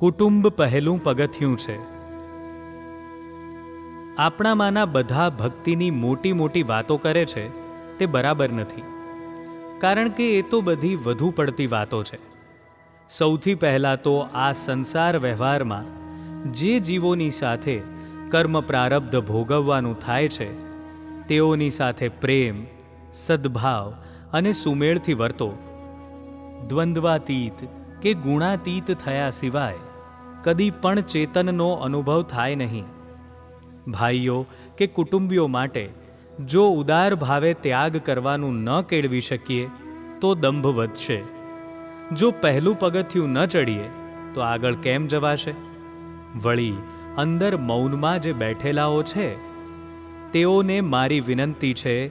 કુટુંબ પહેલું પગથિયું છે. આપણામાંના બધા ભક્તિની મોટી મોટી વાતો કરે છે, તે બરાબર નથી. કારણ કે એ તો બધી વધુ પડતી વાતો છે. સૌથી પહેલાં તો આ સંસાર વ્યવહારમાં જે જીવોની સાથે કર્મ પ્રારબ્ધ ભોગવવાનું થાય છે, તેઓની સાથે પ્રેમ, સદ્ભાવ અને સુમેળથી વર્તો. દ્વંદ્વાતીત કે ગુણાતીત થયા સિવાય કદી પણ ચેતનનો અનુભવ થાય નહીં. ભાઈઓ કે કુટુંબીઓ માટે જો ઉદાર ભાવે ત્યાગ કરવાનું ન કેળવી શકીએ, તો દંભ વધશે. જો પહેલું પગથિયું ન ચડીએ, તો આગળ કેમ જવાશે? વળી અંદર મૌનમાં જે બેઠેલાઓ છે, તેઓને મારી વિનંતી છે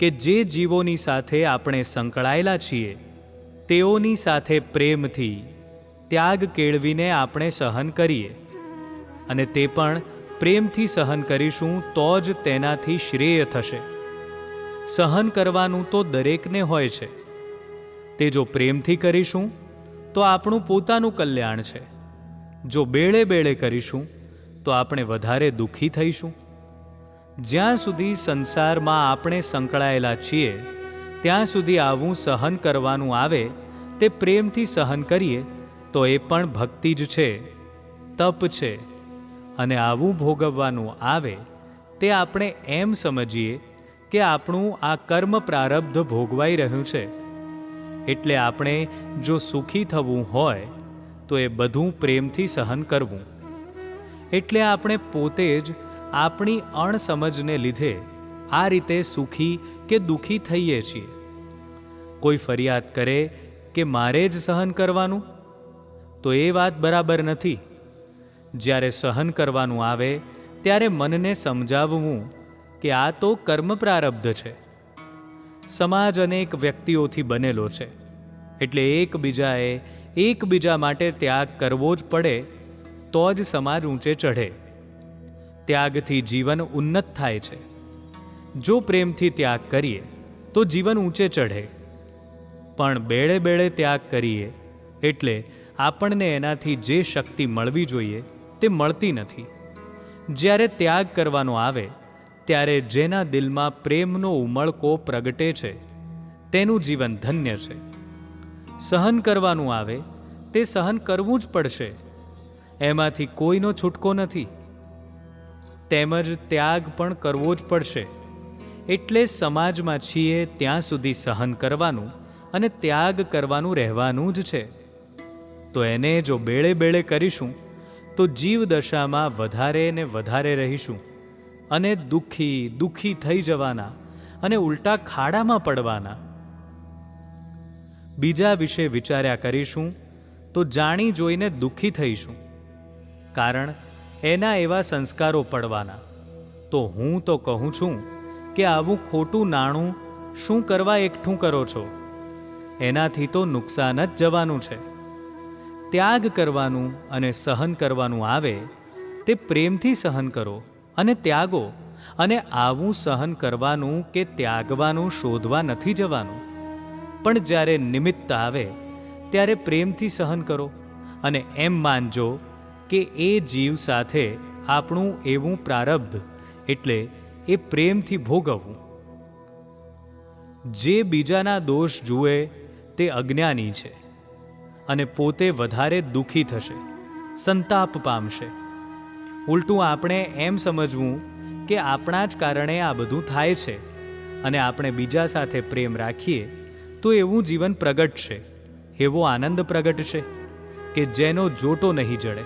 કે જે જીવોની સાથે આપણે સંકળાયેલા છીએ, તેઓની સાથે પ્રેમથી ત્યાગ કેળવીને આપણે સહન કરીએ. અને તે પણ પ્રેમથી સહન કરીશું તો જ તેનાથી શ્રેય થશે. સહન કરવાનું તો દરેકને હોય છે. તે જો પ્રેમથી કરીશું, તો આપણું પોતાનું કલ્યાણ છે. જો બેળે બેળે કરીશું, તો આપણે વધારે દુઃખી થઈશું. જ્યાં સુધી સંસારમાં આપણે સંકળાયેલા છીએ, ત્યાં સુધી આવું સહન કરવાનું આવે, તે પ્રેમથી સહન કરીએ તો એ પણ ભક્તિ જ છે, તપ છે અને આવું ભોગવવાનું આવે તે આપણે એમ સમજીએ કે આપણું આ કર્મ પ્રારબ્ધ ભોગવાઈ રહ્યું છે. એટલે આપણે જો સુખી થવું હોય તો એ બધું પ્રેમથી સહન કરવું. એટલે આપણે પોતે જ આપણી અણસમજને લીધે આ રીતે સુખી કે દુઃખી થઈએ છીએ. કોઈ ફરિયાદ કરે કે મારે જ સહન કરવાનું? તો એ વાત બરાબર નથી. જ્યારે સહન કરવાનું આવે, ત્યારે મનને સમજાવવું કે આ તો કર્મ પ્રારબ્ધ છે. સમાજ અનેક વ્યક્તિઓથી બનેલો છે. એટલે એકબીજાએ એકબીજા માટે ત્યાગ કરવો જ પડે, તો જ સમાજ ઊંચે ચઢે. ત્યાગથી જીવન ઉન્નત થાય છે. જો પ્રેમથી ત્યાગ કરીએ, તો જીવન ઊંચે ચઢે. પણ બેળે બેળે ત્યાગ કરીએ, એટલે આપણને એનાથી જે શક્તિ મળવી જોઈએ તે મળતી નથી. જ્યારે ત્યાગ કરવાનો આવે, ત્યારે જેના દિલમાં પ્રેમનો ઉમળકો પ્રગટે છે, તેનું જીવન ધન્ય છે. સહન કરવાનું આવે, તે સહન કરવું જ પડશે. એમાંથી કોઈનો છૂટકો નથી. તેમજ ત્યાગ પણ કરવો જ પડશે. એટલે સમાજમાં છીએ ત્યાં સુધી સહન કરવાનું અને ત્યાગ કરવાનું રહેવાનું જ છે. તો એને જો બેળે બેળે કરીશું, તો જીવ દશામાં વધારે ને વધારે રહીશું. અને દુઃખી દુઃખી થઈ જવાના અને ઉલટા ખાડામાં પડવાના. બીજા વિશે વિચાર્યા કરીશું, તો જાણી જોઈને દુઃખી થઈશું. કારણ એના એવા સંસ્કારો પડવાના. તો હું તો કહું છું કે આવું ખોટું નાણું શું કરવા એકઠું કરો છો? એનાથી તો નુકસાન જ જવાનું છે. ત્યાગ કરવાનું અને સહન કરવાનું આવે, તે પ્રેમથી સહન કરો અને ત્યાગો અને આવું સહન કરવાનું કે ત્યાગવાનું શોધવા નથી જવાનું. પણ જ્યારે નિમિત્ત આવે, ત્યારે પ્રેમથી સહન કરો અને એમ માનજો કે એ જીવ સાથે આપણું એવું પ્રારબ્ધ એટલે એ પ્રેમથી ભોગવવું. જે બીજાના દોષ જુએ, તે અજ્ઞાની છે. અને પોતે વધારે દુઃખી થશે. સંતાપ પામશે. ઉલટું આપણે એમ સમજવું કે આપણા જ કારણે આ બધું થાય છે અને આપણે બીજા સાથે પ્રેમ રાખીએ તો એવું જીવન પ્રગટશે એવો આનંદ પ્રગટશે કે જેનો જોટો નહીં જડે.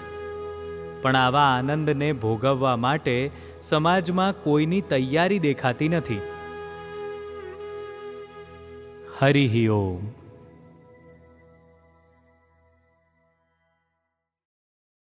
પણ આવા આનંદને ભોગવવા માટે સમાજમાં કોઈની તૈયારી દેખાતી નથી. હરિ ઓમ.